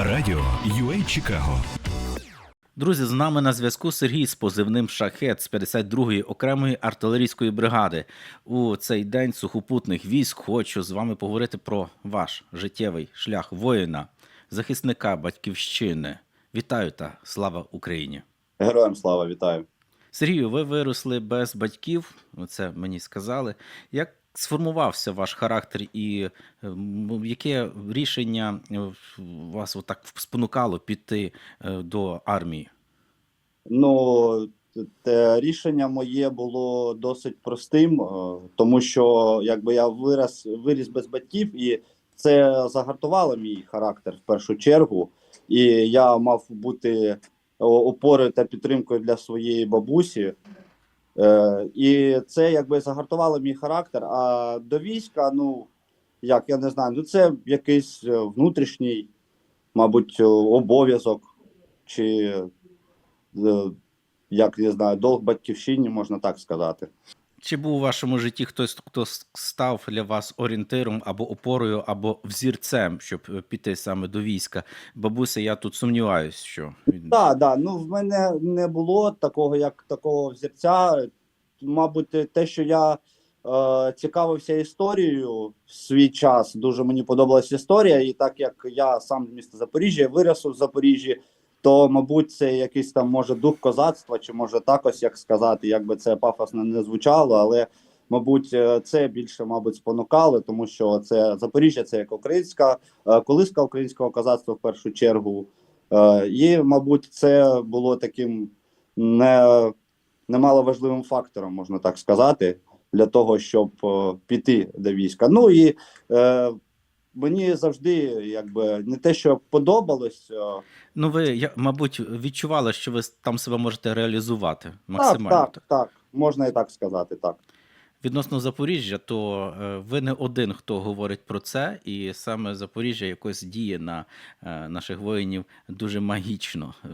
Радіо UA Чикаго. Друзі, з нами на зв'язку Сергій з позивним Шахет з 52-ї окремої артилерійської бригади. У цей день сухопутних військ хочу з вами поговорити про ваш життєвий шлях воїна, захисника батьківщини. Вітаю та слава Україні! Героям слава вітаю. Сергію, ви виросли без батьків, це мені сказали. Як сформувався ваш характер і е, яке рішення е, вас отак спонукало піти е, до армії? Ну, те рішення моє було досить простим, тому що якби я вирос, виріс без батьків, і це загартувало мій характер в першу чергу. І я мав бути опорою та підтримкою для своєї бабусі. Е, і це якби загартувало мій характер. А до війська, ну як я не знаю, ну це якийсь е, внутрішній, мабуть, е, обов'язок, чи як не знаю, долг батьківщині, можна так сказати. Чи був у вашому житті хтось, хто став для вас орієнтиром або опорою, або взірцем, щоб е, піти саме до війська? Бабуся, я тут сумніваюсь, що Так, да, ну в мене не було такого, як такого взірця. Мабуть, те, що я е, цікавився історією в свій час, дуже мені подобалась історія, і так як я сам з міста Запоріжжя, виріс у Запоріжжі, то, мабуть, це якийсь там може дух козацтва, чи може так ось як сказати, як би це пафосно не звучало, але. Мабуть, е, це більше, мабуть, спонукало, тому що це Запоріжжя, це як українська е, колиска українського козацтва в першу чергу. Е, І, мабуть, це було таким не, немало важливим фактором, можна так сказати, для того, щоб піти до війська. Ну і мені завжди, якби не те, що подобалось. ну ви я, мабуть, відчували, що ви там себе можете реалізувати Так, максимально. так, так, можна і так сказати, так. Відносно Запоріжжя, то е, ви не один, хто говорить про це, і саме Запоріжжя якось діє на е, наших воїнів дуже магічно. Е,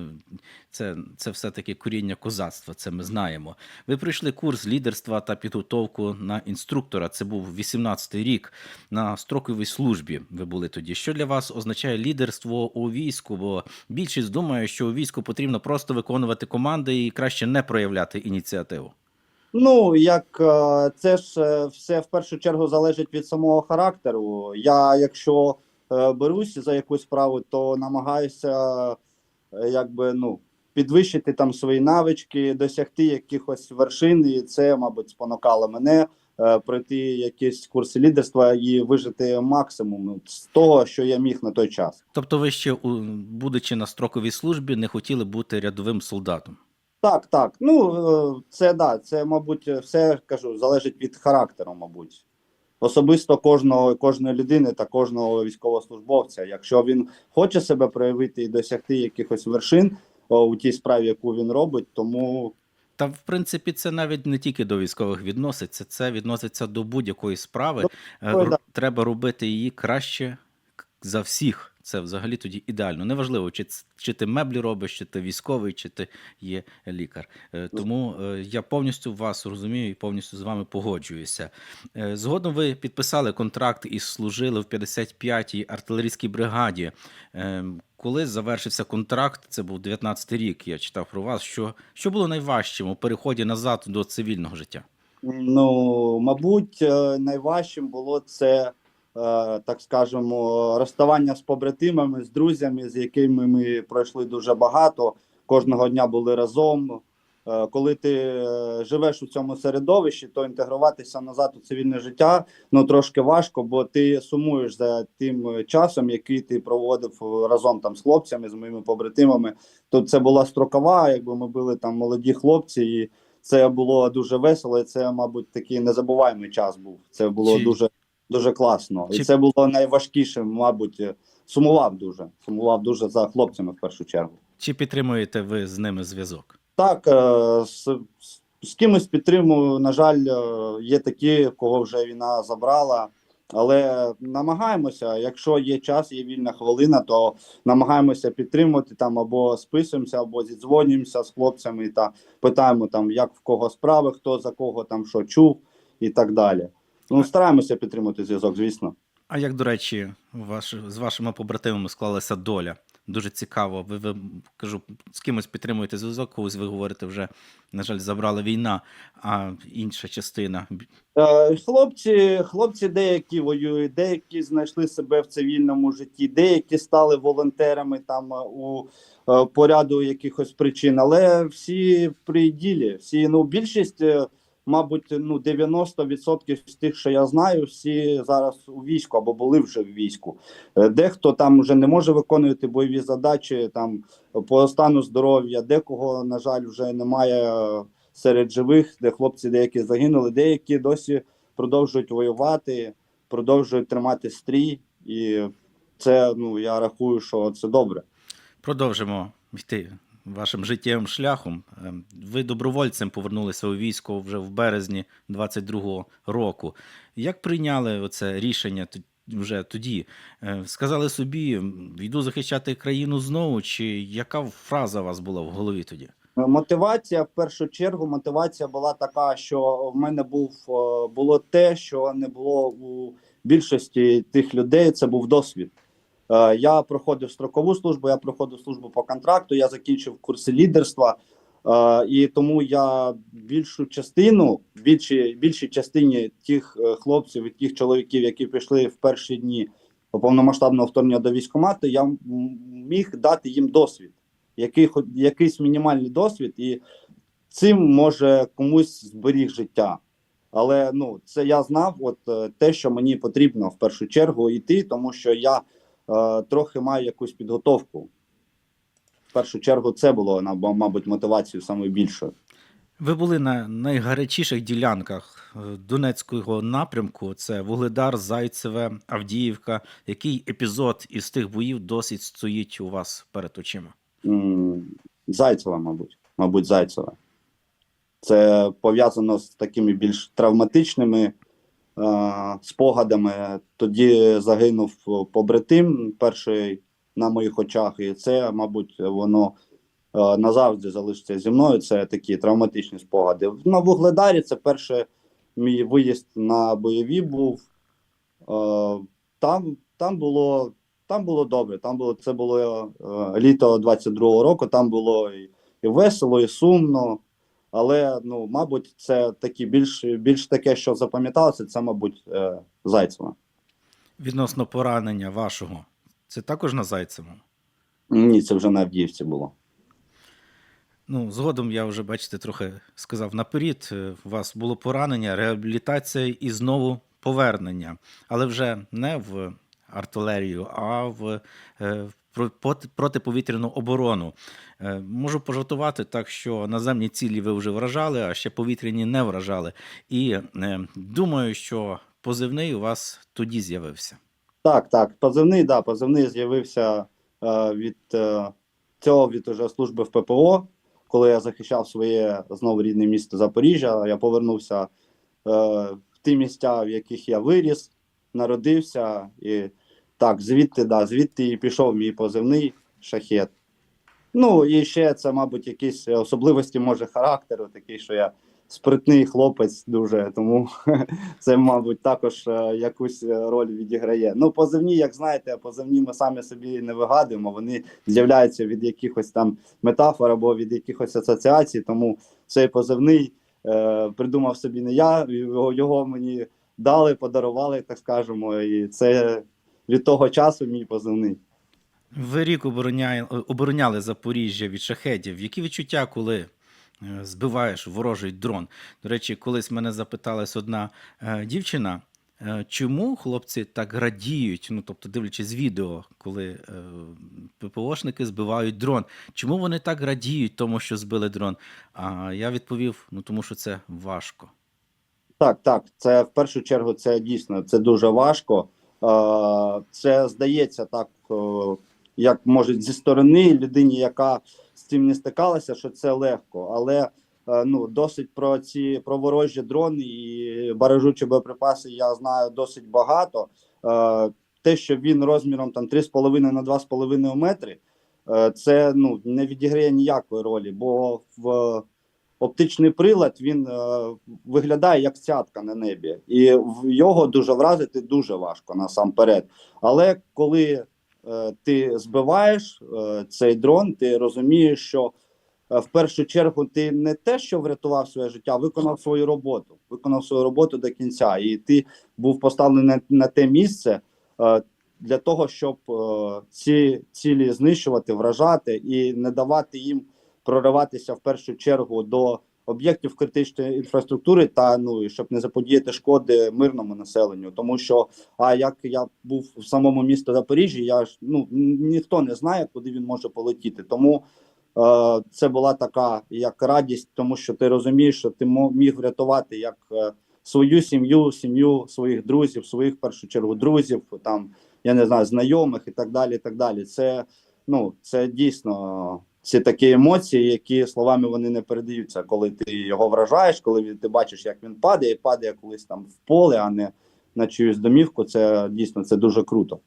Це, це все-таки коріння козацтва, це ми знаємо. Ви пройшли курс лідерства та підготовку на інструктора. Це був 18-й рік на строковій службі. Ви були тоді. Що для вас означає лідерство у війську? Бо більшість думає, що у війську потрібно просто виконувати команди і краще не проявляти ініціативу. Ну, як е, це ж е, все в першу чергу залежить від самого характеру. Я, якщо е, берусь за якусь справу, то намагаюся якби ну підвищити там свої навички, досягти якихось вершин, і це, мабуть, спонукало мене пройти якісь курси лідерства і вижити максимум з того, що я міг на той час. Тобто ви ще, будучи на строковій службі, не хотіли бути рядовим солдатом. Так, так. Ну е, це да, це, мабуть, все кажу, залежить від характеру, мабуть. Особисто кожного, кожної людини та кожного військовослужбовця. Якщо він хоче себе проявити і досягти якихось вершин о, у тій справі, яку він робить, тому Та в принципі це навіть не тільки до військових відноситься, це відноситься до будь-якої справи. Да. Треба робити її краще за всіх. Це взагалі тоді ідеально. Неважливо, чи, чи ти меблі робиш, чи ти військовий, чи ти є лікар. Е, Тому е, я повністю вас розумію і повністю з вами погоджуюся. Е, Згодом ви підписали контракт і служили в 55-й артилерійській бригаді. Коли завершився контракт, це був 19-й рік. Я читав про вас. Що, що було найважчим у переході назад до цивільного життя? Ну, мабуть, найважчим було це, так скажемо, розставання з побратимами, з друзями, з якими ми пройшли дуже багато. Кожного дня були разом. Е, Коли ти е, живеш у цьому середовищі, то інтегруватися назад у цивільне життя ну трошки важко, бо ти сумуєш за тим е, часом, який ти проводив е, разом там з хлопцями, з моїми побратимами. То це була строкова, якби ми були там молоді хлопці, і це було дуже весело. І це, мабуть, такий незабуваємий час був. Це було Чи- дуже дуже класно. Чи- І це було найважкіше, мабуть, е, сумував дуже. Сумував дуже за хлопцями в першу чергу. Чи підтримуєте ви з ними зв'язок? Так, е, з, з, кимось підтримую. На жаль, е, є такі, кого вже війна забрала. Але намагаємося, якщо є час, є вільна хвилина, то намагаємося підтримувати там або списуємося, або зідзвонюємося з хлопцями та питаємо там, як в кого справи, хто за кого там що чув і так далі. Ну стараємося підтримувати зв'язок, звісно. А як, до речі, ваш, з вашими побратимами склалася доля? дуже цікаво. Ви, ви кажу, з кимось підтримуєте зв'язок, когось ви говорите, вже, на жаль, забрала війна, а інша частина. Е, Хлопці, хлопці деякі воюють, деякі знайшли себе в цивільному житті, деякі стали волонтерами там е, у е, по ряду якихось причин, але всі при ділі. Всі, ну, більшість, мабуть, ну, 90% з тих, що я знаю, всі зараз у війську або були вже в війську. Е, Дехто там вже не може виконувати бойові задачі там по стану здоров'я, декого, на жаль, вже немає е, серед живих, де хлопці деякі загинули, деякі досі продовжують воювати, продовжують тримати стрій, і це ну я рахую, що це добре. Продовжимо йти вашим життєвим шляхом. Ем, Ви добровольцем повернулися у військо вже в березні 22-го року. Як прийняли оце рішення вже тоді? Е, Сказали собі, йду захищати країну знову, чи яка фраза у вас була в голові тоді? Мотивація в першу чергу. Мотивація була така, що в мене був е, було те, що не було у більшості тих людей. Це був досвід. Е, Я проходив строкову службу, я проходив службу по контракту, я закінчив курси лідерства. Е, І тому я більшу частину, більшій, більшій частині тих е, хлопців і тих чоловіків, які пішли в перші дні повномасштабного вторгнення до військкомату, я міг дати їм досвід, який, якийсь мінімальний досвід, і цим може комусь зберіг життя. Але ну це я знав, от те, що мені потрібно в першу чергу йти, тому що я трохи маю якусь підготовку. В першу чергу, це було на мабуть мотивацією саме. Ви були на найгарячіших ділянках е, Донецького напрямку: це Вугледар, Зайцеве, Авдіївка. Який епізод із тих боїв досить стоїть у вас перед очима? Зайцева, мабуть, мабуть, Зайцева. Це пов'язано з такими більш травматичними е, спогадами. Тоді загинув побратим перший на моїх очах, і це, мабуть, воно е, назавжди залишиться зі мною. Це такі травматичні спогади. На Вугледарі це перший мій виїзд на бойові був. Е, там, там було там було добре. Там було це було е, літо 22-го року. Там було і, і весело, і сумно. Але ну, мабуть, це такі більш більш таке, що запам'яталося, це, мабуть, е, Зайцева. Відносно поранення вашого, це також на Зайцевому? Ні, це вже на Авдіївці було. Ну, згодом я вже, бачите, трохи сказав наперед. е, У вас було поранення, реабілітація і знову повернення, але вже не в артилерію, а в е, протиповітряну оборону. Е, Можу пожартувати так, що наземні цілі ви вже вражали, а ще повітряні не вражали. І е, думаю, що позивний у вас тоді з'явився. Так, так. Позивний, да, позивний з'явився е, від цього від уже служби в ППО, коли я захищав своє знову рідне місто Запоріжжя. Я повернувся е, в ті місця, в яких я виріс, народився. І так, звідти, да, звідти і пішов мій позивний шахет. Ну і ще це, мабуть, якісь особливості може характеру, такий, що я спритний хлопець дуже, тому це, мабуть, також е, якусь е, роль відіграє. Ну, позивні, як знаєте, позивні ми самі собі не вигадуємо. Вони з'являються від якихось там метафор або від якихось асоціацій. Тому цей позивний е, придумав собі не я, його, його мені дали, подарували, так скажемо. І це від того часу мій позивний. Ви рік обороняє, обороняли Запоріжжя від шахедів. Які відчуття, коли е, збиваєш ворожий дрон? До речі, колись мене запиталась одна е, дівчина, е, чому хлопці так радіють, ну тобто дивлячись відео, коли е, ППОшники збивають дрон. Чому вони так радіють тому, що збили дрон? А я відповів: ну тому що це важко. Так, так, це в першу чергу це дійсно це дуже важко. Е, Це здається так, е, як може зі сторони людині, яка з цим не стикалася, що це легко. Але е, ну досить про ці про ворожі дрони і баражучі боєприпаси я знаю досить багато. Те, що він розміром там 3,5 на 2,5 метри, це ну не відіграє ніякої ролі, бо в оптичний прилад він е, виглядає як цятка на небі, і в його дуже вразити дуже важко насамперед. Але коли е, ти збиваєш е, цей дрон, ти розумієш, що е, в першу чергу ти не те, що врятував своє життя, виконав свою роботу. Виконав свою роботу до кінця, і ти був поставлений на, на те місце е, для того, щоб е, ці цілі знищувати, вражати і не давати їм прориватися в першу чергу до об'єктів критичної інфраструктури та ну і щоб не заподіяти шкоди мирному населенню. Тому що а як я був в самому місті Запоріжжя, я ж ну ніхто не знає, куди він може полетіти. Тому е, це була така як радість, тому що ти розумієш, що ти міг врятувати як е, свою сім'ю, сім'ю своїх друзів, своїх в першу чергу друзів, там я не знаю, знайомих і так далі. І так далі. Це ну це дійсно ці такі емоції, які словами вони не передаються, коли ти його вражаєш, коли ти бачиш, як він падає, падає колись там в поле, а не на чиюсь домівку. Це дійсно це дуже круто.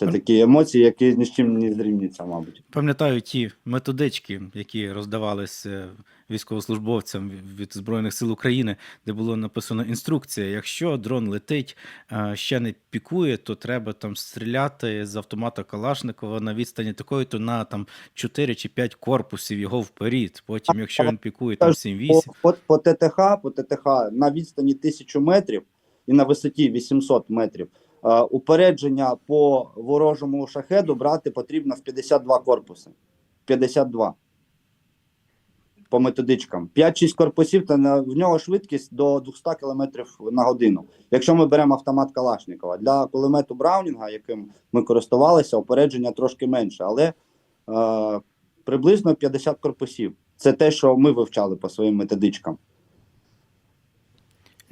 Це такі емоції, які ні з чим не зрівняться, мабуть. Пам'ятаю ті методички, які роздавались е, військовослужбовцям від Збройних сил України, де було написано інструкція: якщо дрон летить, е, ще не пікує, то треба там стріляти з автомата Калашникова на відстані такої, то на там 4 чи 5 корпусів його вперед. Потім, якщо він пікує там 7-8, По, по, по ТТХ, по ТТХ на відстані 1000 метрів і на висоті 800 метрів. Е, упередження по ворожому шахеду брати потрібно в 52 корпуси. 52. По методичкам. 5-6 корпусів, то на, в нього швидкість до 200 км на годину. Якщо ми беремо автомат Калашникова. Для кулемету Браунінга, яким ми користувалися, упередження трошки менше, але е, приблизно 50 корпусів. Це те, що ми вивчали по своїм методичкам.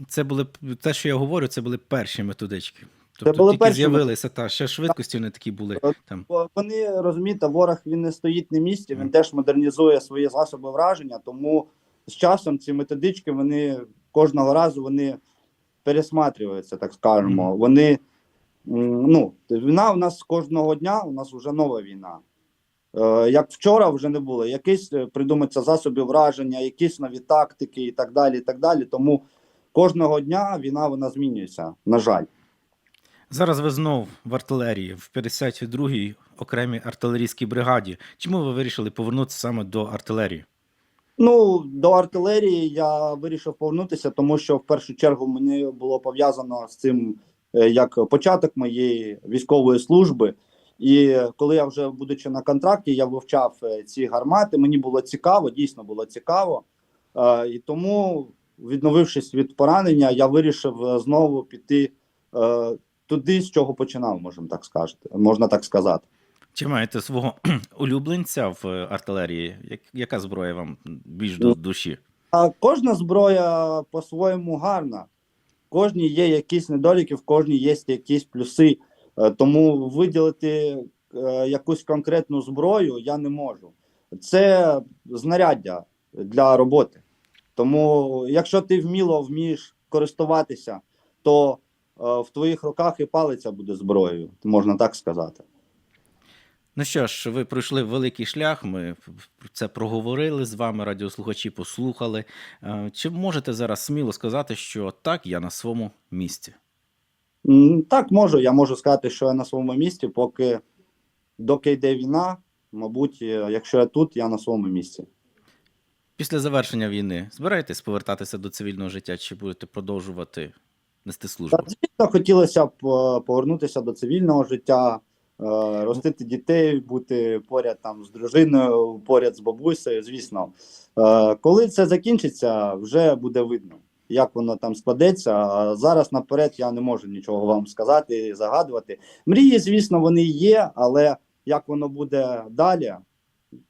це були те, що я говорю, це були перші методички. Тобто були тільки перші з'явилися, та ще швидкості не такі були там. Бо Вони розумієте, ворог він не стоїть на місці, він теж модернізує свої засоби враження. Тому з часом ці методички вони кожного разу вони пересматрюються, так скажемо. Мгм. Вони ну війна у нас кожного дня, у нас вже нова війна. Е, Як вчора вже не було, якісь е, придумаються засоби враження, якісь нові тактики і так далі. і так далі. Тому кожного дня війна вона змінюється, на жаль. Зараз ви знов в артилерії, в 52-й окремій артилерійській бригаді. Чому ви вирішили повернутися саме до артилерії? Ну, до артилерії я вирішив повернутися, тому що в першу чергу мені було пов'язано з цим е, як початок моєї військової служби. І коли я вже будучи на контракті, я вивчав е, ці гармати. Мені було цікаво, дійсно було цікаво. Е, І тому, відновившись від поранення, я вирішив знову піти туди, з чого починав, можна так сказати. Можна так сказати. Чи маєте свого улюбленця в е, артилерії? Яка зброя вам більш до душі? А кожна зброя по-своєму гарна. Кожній є якісь недоліки, в кожній є якісь плюси. Е, Тому виділити е, якусь конкретну зброю я не можу. Це знаряддя для роботи. Тому, якщо ти вміло вмієш користуватися, то в твоїх руках і палиця буде зброєю, можна так сказати. Ну що ж, ви пройшли великий шлях. Ми це проговорили з вами, радіослухачі послухали. Е, Чи можете зараз сміло сказати, що так, я на своєму місці? Так, можу. Я можу сказати, що я на своєму місці, поки доки йде війна, мабуть, е, якщо я тут, я на своєму місці. Після завершення війни збираєтесь повертатися до цивільного життя, чи будете продовжувати нести службу? Звісно, хотілося б е, повернутися до цивільного життя, е, ростити дітей, бути поряд там з дружиною, поряд з бабусею. Звісно, Е, коли це закінчиться, вже буде видно, як воно там складеться. А зараз наперед я не можу нічого вам сказати і загадувати. Мрії, звісно, вони є, але як воно буде далі,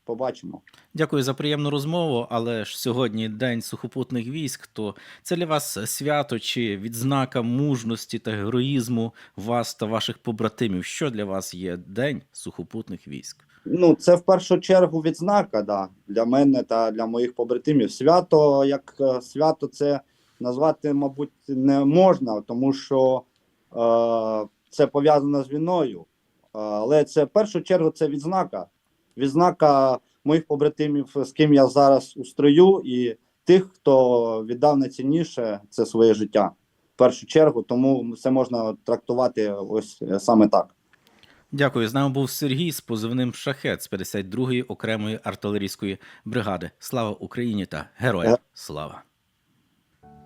побачимо. Дякую за приємну розмову. Але ж сьогодні день сухопутних військ. То це для вас свято чи відзнака мужності та героїзму вас та ваших побратимів. Що для вас є день сухопутних військ? Ну, це в першу чергу відзнака да, для мене та для моїх побратимів. Свято, як е, свято, це назвати, мабуть, не можна, тому що е, це пов'язано з війною. Е, але це в першу чергу це відзнака. Відзнака моїх побратимів, з ким я зараз у строю, і тих, хто віддав найцінніше це своє життя. В першу чергу, тому це можна трактувати ось е, саме так. Дякую. З нами був Сергій з позивним Шахет з 52-ї окремої артилерійської бригади. Слава Україні та героям слава!